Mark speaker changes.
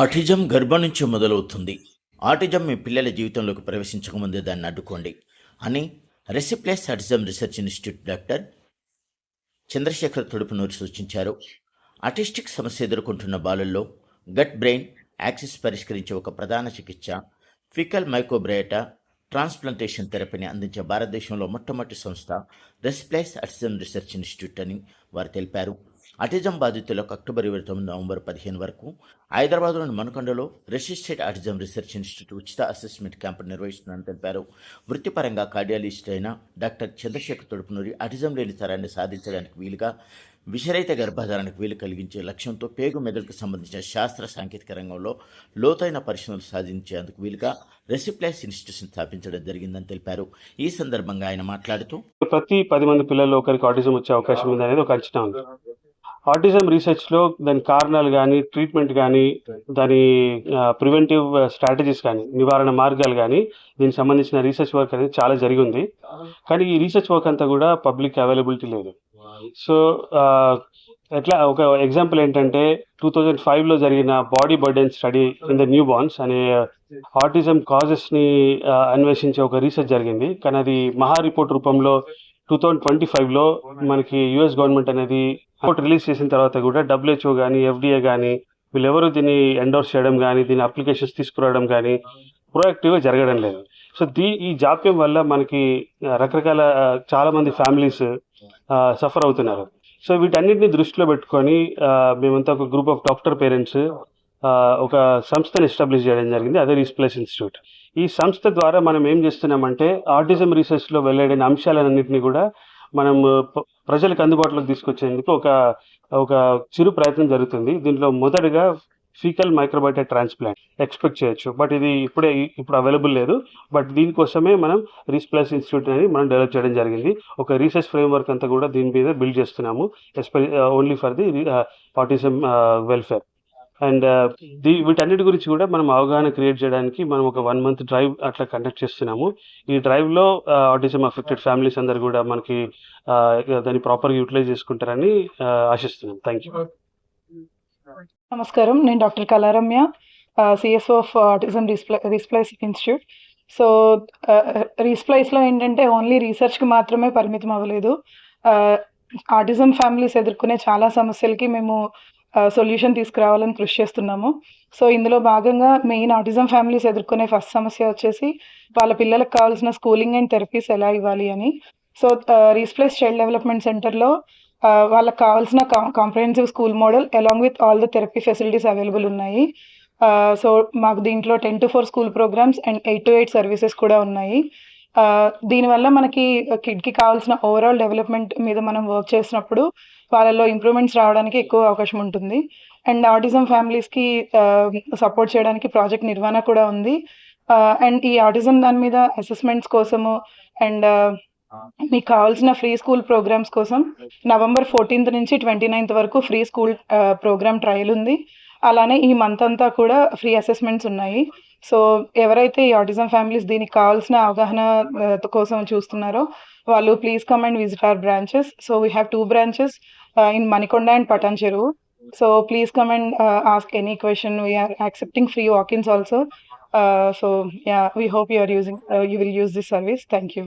Speaker 1: Autism గర్భం నుంచి మొదలవుతుంది. ఆటిజం మీ పిల్లల జీవితంలోకి ప్రవేశించకముందే దాన్ని అడ్డుకోండి అని రెసిప్లేస్ autism research institute doctor Chandrashekar Thodupunuru సూచించారు. ఆటిస్టిక్ సమస్య ఎదుర్కొంటున్న బాలల్లో గట్ బ్రెయిన్ యాక్సిస్ పరిష్కరించే ఒక ప్రధాన చికిత్స ఫికల్ మైకోబ్రయేటా ట్రాన్స్ప్లాంటేషన్ థెరపీని అందించే భారతదేశంలో మొట్టమొదటి సంస్థ రెసిప్లేస్ ఆటిజం రీసెర్చ్ ఇన్స్టిట్యూట్ అని వారు తెలిపారు. అటిజం బాధితులకు అక్టోబర్ ఇరవై తొమ్మిది నవంబర్ పదిహేను వరకు హైదరాబాద్లోని మనకొండలో రెసిస్టెడ్ అటిజం రీసెర్చ్ ఇన్స్టిట్యూట్ ఉచిత అసెస్మెంట్ క్యాంపు నిర్వహిస్తుందని తెలిపారు. వృత్తిపరంగా కార్డియాలజిస్ట్ అయిన డాక్టర్ చంద్రశేఖర్ తొడుపునూరి అటిజం లేని తరాన్ని సాధించడానికి వీలుగా విషరహిత గర్భధారణకు వీలు కలిగించే లక్ష్యంతో పేగు మెదడుకు సంబంధించిన శాస్త్ర సాంకేతిక రంగంలో లోతైన పరిశోధనలు సాధించేందుకు వీలుగా రెసిప్లైస్ ఇన్స్టిట్యూషన్ స్థాపించడం జరిగిందని తెలిపారు. ఈ సందర్భంగా ఆయన మాట్లాడుతూ
Speaker 2: ప్రతి పది మంది పిల్లల్లో ఒకరికి ఆటిజం వచ్చే అవకాశం ఉంది అనేది ఒక అంచనా ఉంది. ఆటిజం రీసెర్చ్లో దాని కారణాలు కానీ ట్రీట్మెంట్ కానీ దాని ప్రివెంటివ్ స్ట్రాటజీస్ కానీ నివారణ మార్గాలు కానీ దీనికి సంబంధించిన రీసెర్చ్ వర్క్ అనేది చాలా జరిగి ఉంది కానీ ఈ రీసెర్చ్ వర్క్ అంతా కూడా పబ్లిక్ అవైలబిలిటీ లేదు. సో ఎట్లా ఒక ఎగ్జాంపుల్ ఏంటంటే టూ థౌజండ్ ఫైవ్లో జరిగిన body burden study in the newborns అనే ఆటిజం కాజెస్ని అన్వేషించే ఒక రీసెర్చ్ జరిగింది. కానీ అది మహా రిపోర్ట్ రూపంలో టూ థౌజండ్ ట్వంటీ ఫైవ్లో మనకి యుఎస్ గవర్నమెంట్ అనేది రిపోర్ట్ రిలీజ్ చేసిన తర్వాత కూడా డబ్ల్యూహెచ్ఓ కానీ ఎఫ్డిఏ కానీ వీళ్ళెవరు దీన్ని ఎండోర్స్ చేయడం కానీ దీని అప్లికేషన్స్ తీసుకురావడం కానీ ప్రొయాక్టివ్గా జరగడం లేదు. సో దీ ఈ జాప్యం వల్ల మనకి రకరకాల చాలామంది ఫ్యామిలీస్ సఫర్ అవుతున్నారు. సో వీటన్నిటిని దృష్టిలో పెట్టుకొని మేమంతా ఒక గ్రూప్ ఆఫ్ డాక్టర్ పేరెంట్స్ ఒక సంస్థను ఎస్టాబ్లిష్ చేయడం జరిగింది అదే రీస్ప్లేస్ ఇన్స్టిట్యూట్ ఈ సంస్థ ద్వారా మనం ఏం చేస్తున్నామంటే ఆర్టిజం రీసెర్చ్లో వెళ్ళడిన అంశాలన్నింటినీ కూడా మనం ప్రజలకు అందుబాటులోకి తీసుకొచ్చేందుకు ఒక ఒక చిరు ప్రయత్నం జరుగుతుంది. దీంట్లో మొదటగా ఫీకల్ మైక్రోబయోటా ట్రాన్స్ప్లాంట్ ఎక్స్పెక్ట్ చేయొచ్చు. బట్ ఇది ఇప్పుడే ఇప్పుడు అవైలబుల్ లేదు. బట్ దీనికోసమే మనం రీస్ప్లేస్ ఇన్స్టిట్యూట్ అని మనం డెవలప్ చేయడం జరిగింది. ఒక రీసెర్చ్ ఫ్రేమ్వర్క్ అంతా కూడా దీని మీద బిల్డ్ చేస్తున్నాము. Special only for the autism welfare. And దీ వీటన్నిటి గురించి కూడా మనం అవగాహన క్రియేట్ చేయడానికి మనం ఒక వన్ మంత్ డ్రైవ్ అట్లా కండక్ట్ చేస్తున్నాము. ఈ డ్రైవ్లో ఆటిజం అఫెక్టెడ్ ఫ్యామిలీస్ అందరు కూడా మనకి ఆ, దాన్ని ప్రాపర్గా యూటిలైజ్ చేసుకుంటారని ఆశిస్తున్నాం. థ్యాంక్ యూ
Speaker 3: నమస్కారం. నేను doctor Kalaramya CSO of autism రీస్ప్లై రీస్ప్లైస్ ఇన్స్టిట్యూట్ సో రీస్ప్లైస్లో ఏంటంటే ఓన్లీ రీసెర్చ్కి మాత్రమే పరిమితం అవ్వలేదు. ఆటిజం ఫ్యామిలీస్ ఎదుర్కొనే చాలా సమస్యలకి మేము సొల్యూషన్ తీసుకురావాలని కృషి చేస్తున్నాము. సో ఇందులో భాగంగా మెయిన్ ఆటిజం ఫ్యామిలీస్ ఎదుర్కొనే ఫస్ట్ సమస్య వచ్చేసి వాళ్ళ పిల్లలకు కావాల్సిన స్కూలింగ్ అండ్ థెరపీస్ ఎలా ఇవ్వాలి అని. సో రీస్ప్లేస్ చైల్డ్ డెవలప్మెంట్ సెంటర్లో వాళ్ళకి కావాల్సిన comprehensive school model along with all the therapy facilities available ఉన్నాయి. సో మాకు దీంట్లో ten to four school programmes and eight to eight services కూడా ఉన్నాయి. దీనివల్ల మనకి కిడ్కి కావాల్సిన ఓవరాల్ డెవలప్మెంట్ మీద మనం వర్క్ చేసినప్పుడు వాళ్ళలో ఇంప్రూవ్మెంట్స్ రావడానికి ఎక్కువ అవకాశం ఉంటుంది. అండ్ ఆటిజం ఫ్యామిలీస్కి సపోర్ట్ చేయడానికి ప్రాజెక్ట్ నిర్వహణ కూడా ఉంది. అండ్ ఈ ఆటిజం దాని మీద అసెస్మెంట్స్ కోసము అండ్ మీకు కావాల్సిన ఫ్రీ స్కూల్ ప్రోగ్రామ్స్ కోసం నవంబర్ ఫోర్టీన్త్ నుంచి ట్వంటీ నైన్త్ వరకు ఫ్రీ స్కూల్ ప్రోగ్రామ్ ట్రయల్ ఉంది. అలానే ఈ మంత్ అంతా కూడా ఫ్రీ అసెస్మెంట్స్ ఉన్నాయి. సో ఎవరైతే ఈ ఆటిజం ఫ్యామిలీస్ దీనికి కావాల్సిన అవగాహన కోసం చూస్తున్నారో వాళ్ళు please come and visit our branches so we have two branches in Manikonda and Patancheru so please come and ask any question we are accepting free walk-ins also so yeah we hope you are using you will use this service thank you